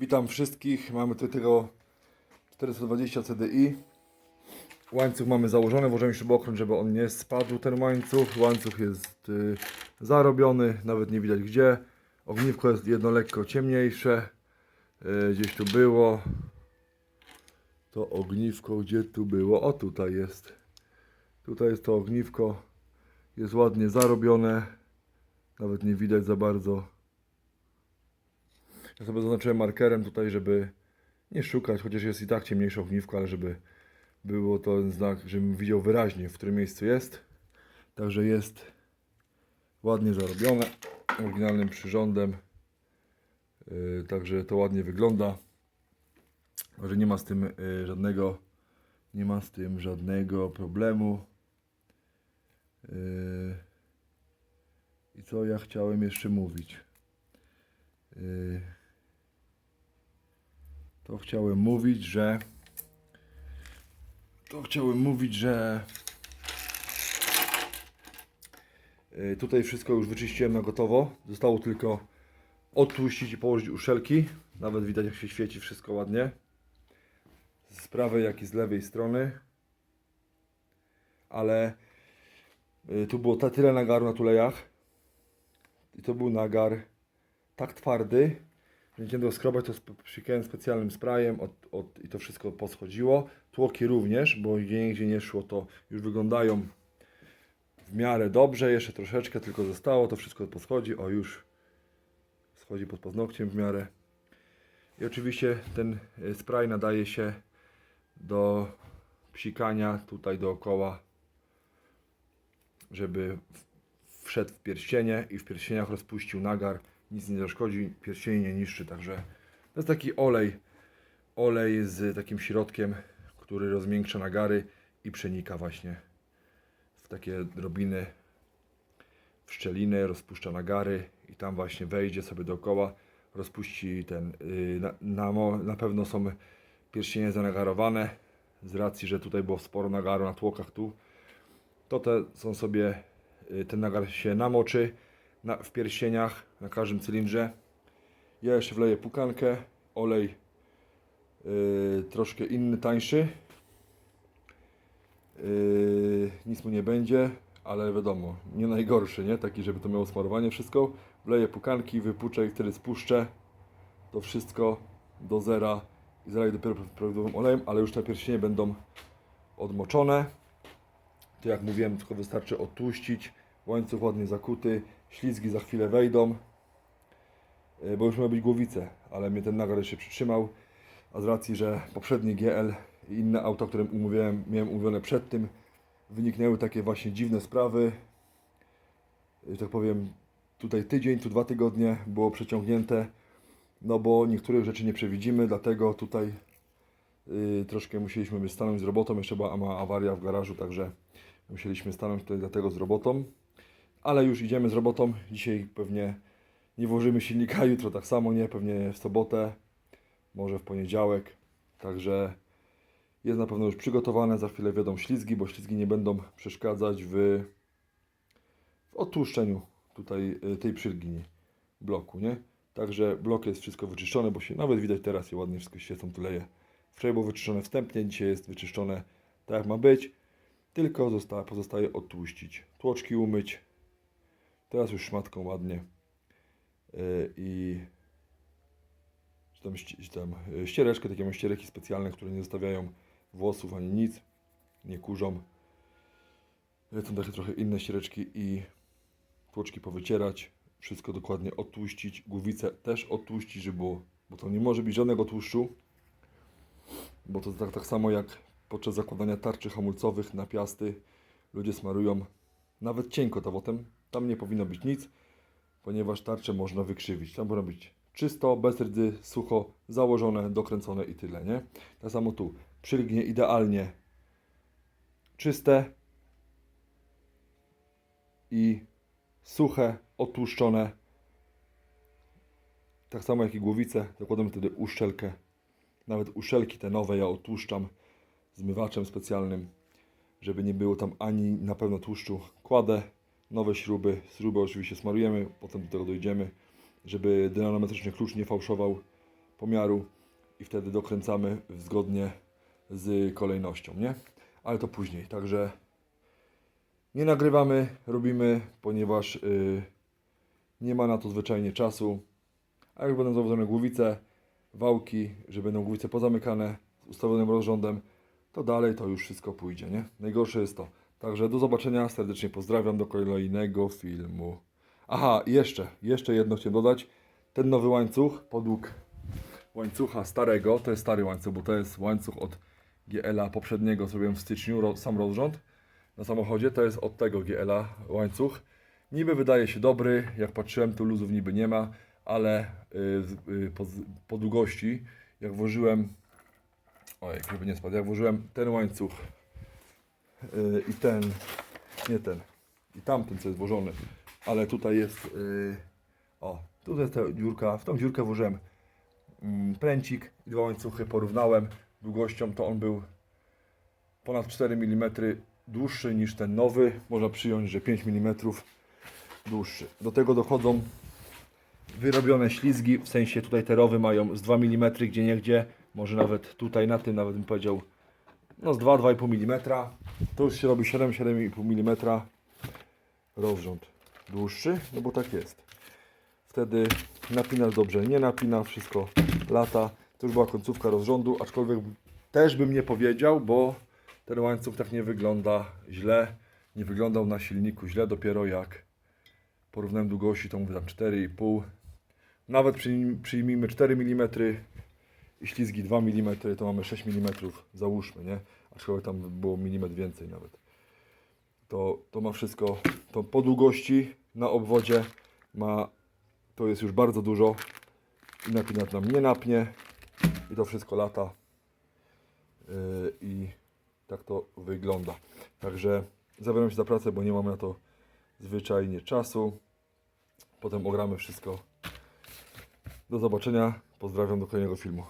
Witam wszystkich. Mamy tutaj tego 420 CDI. Łańcuch mamy założony, włożyłem śrubokręt, żeby on nie spadł ten łańcuch. Łańcuch jest y, zarobiony, nawet nie widać gdzie. Ogniwko jest jedno lekko ciemniejsze. Y, gdzieś tu było. To ogniwko gdzie tu było? O tutaj jest. Tutaj jest to ogniwko. Jest ładnie zarobione. Nawet nie widać za bardzo. Ja sobie zaznaczyłem markerem tutaj, żeby nie szukać, chociaż jest i tak ciemniejsze ogniwko, ale żeby było to znak, żebym widział wyraźnie, w którym miejscu jest. Także jest ładnie zarobione, oryginalnym przyrządem. Yy, także to ładnie wygląda. Że nie ma z tym yy, żadnego nie ma z tym żadnego problemu. Yy, I co ja chciałem jeszcze mówić? Yy, to chciałem mówić, że to chciałem mówić, że yy, tutaj wszystko już wyczyściłem na gotowo. Zostało tylko odtłuścić i położyć uszelki. Nawet widać jak się świeci wszystko ładnie. Z prawej jak i z lewej strony. Ale yy, tu było tyle nagaru na tulejach. I to był nagar tak twardy, chciałem go skrobać, to psikałem specjalnym sprayem od, od, i to wszystko poschodziło. Tłoki również, bo gdzie nigdzie nie szło, to już wyglądają w miarę dobrze. Jeszcze troszeczkę tylko zostało, to wszystko poschodzi. O, już schodzi pod paznokciem w miarę. I oczywiście ten y, spray nadaje się do psikania tutaj dookoła, żeby wszedł w pierścienie i w pierścieniach rozpuścił nagar. Nic nie zaszkodzi, pierścienie nie niszczy, także to jest taki olej, olej z takim środkiem, który rozmiękcza nagary i przenika właśnie w takie drobiny, w szczeliny, rozpuszcza nagary i tam właśnie wejdzie sobie dookoła, rozpuści ten, yy, na, na, na pewno są pierścienie zanagarowane, z racji, że tutaj było sporo nagaru na tłokach tu, to te są sobie, y, ten nagar się namoczy na, w pierścieniach, na każdym cylindrze. Ja jeszcze wleję pukankę, olej y, troszkę inny, tańszy. Y, nic mu nie będzie, ale wiadomo, nie najgorszy, nie? Taki, żeby to miało smarowanie wszystko. Wleję pukanki, wypuczę i wtedy spuszczę to wszystko do zera i zaleję dopiero prawidłowym olejem, ale już te pierścienie będą odmoczone. To jak mówiłem, tylko wystarczy odtłuścić. Łańcuch ładnie zakuty. Ślizgi za chwilę wejdą. E, Bo już miały być głowice, ale mnie ten nagar się przytrzymał. A z racji, że poprzedni GL i inne auta, które umówiłem, miałem umówione przed tym, wyniknęły takie właśnie dziwne sprawy. E, Że tak powiem, tutaj tydzień, tu dwa tygodnie było przeciągnięte. No bo niektórych rzeczy nie przewidzimy, dlatego tutaj y, troszkę musieliśmy stanąć z robotą. Jeszcze była awaria w garażu, także musieliśmy stanąć tutaj dlatego z robotą. Ale już idziemy z robotą. Dzisiaj pewnie nie włożymy silnika, jutro tak samo nie, pewnie w sobotę, może w poniedziałek. Także jest na pewno już przygotowane. Za chwilę wiodą ślizgi, bo ślizgi nie będą przeszkadzać w, w odtłuszczeniu tutaj y, tej przylgi bloku, nie? Także blok jest wszystko wyczyszczone, bo się nawet widać teraz i ładnie wszystko świecą, tuleje. Wczoraj było wyczyszczone wstępnie, dzisiaj jest wyczyszczone tak jak ma być. Tylko zosta- pozostaje odtłuścić. Tłoczki umyć. Teraz już szmatką ładnie. Yy, I czy tam, czy tam yy, ściereczkę, takie mam ściereki specjalne, które nie zostawiają włosów ani nic. Nie kurzą. Yy, Są takie trochę inne ściereczki i tłoczki powycierać. Wszystko dokładnie odtłuścić. Głowice też odtłuścić, żeby było, bo to nie może być żadnego tłuszczu. Bo to tak, tak samo jak podczas zakładania tarczy hamulcowych na piasty ludzie smarują nawet cienko tawotem. Tam nie powinno być nic, ponieważ tarcze można wykrzywić. Tam powinno być czysto, bez rdzy, sucho, założone, dokręcone i tyle, nie? Tak samo tu. Przylgnie idealnie czyste i suche, odtłuszczone. Tak samo jak i głowice, zakładamy wtedy uszczelkę. Nawet uszelki te nowe ja odtłuszczam zmywaczem specjalnym, żeby nie było tam ani na pewno tłuszczu. Kładę nowe śruby, śruby oczywiście smarujemy, potem do tego dojdziemy, żeby dynamiczny klucz nie fałszował pomiaru i wtedy dokręcamy zgodnie z kolejnością, nie? Ale to później, także nie nagrywamy, robimy, ponieważ y, nie ma na to zwyczajnie czasu. A jak będą założone głowice, wałki, że będą głowice pozamykane z ustawionym rozrządem, to dalej to już wszystko pójdzie, nie? Najgorsze jest to. Także do zobaczenia, serdecznie pozdrawiam do kolejnego filmu. Aha, jeszcze, jeszcze jedno chciałem dodać. Ten nowy łańcuch, podług łańcucha starego, to jest stary łańcuch, bo to jest łańcuch od GL-a poprzedniego, zrobiłem w styczniu, sam rozrząd na samochodzie, to jest od tego GL-a łańcuch. Niby wydaje się dobry, jak patrzyłem, tu luzów niby nie ma, ale y, z- y, po, po długości, jak włożyłem, ojej, żeby nie spadł, jak włożyłem ten łańcuch i ten, nie ten, i tamten, co jest włożony, ale tutaj jest, y, o, tutaj jest ta dziurka, w tą dziurkę włożyłem mm, pręcik i dwa łańcuchy porównałem długością, to on był ponad 4 mm dłuższy niż ten nowy. Można przyjąć, że 5 mm dłuższy. Do tego dochodzą wyrobione ślizgi, w sensie tutaj te rowy mają z 2 mm gdzie niegdzie, może nawet tutaj na tym nawet bym powiedział no z 2-2,5 mm. To już się robi 7-7,5 mm rozrząd dłuższy, no bo tak jest. Wtedy napinasz dobrze, nie napina, wszystko lata. To już była końcówka rozrządu, aczkolwiek też bym nie powiedział, bo ten łańcuch tak nie wygląda źle. Nie wyglądał na silniku źle, dopiero jak porównałem długości, to mówię tam 4,5. Nawet przyjm- przyjmijmy 4 mm ślizgi 2 mm, to mamy 6 mm, załóżmy, nie? Aczkolwiek tam było milimetr więcej nawet. To, to ma wszystko, to po długości na obwodzie ma, to jest już bardzo dużo i napinacz nam nie napnie i to wszystko lata Yy, i tak to wygląda. Także zabieram się za pracę, bo nie mam na to zwyczajnie czasu. Potem ogramy wszystko. Do zobaczenia. Pozdrawiam do kolejnego filmu.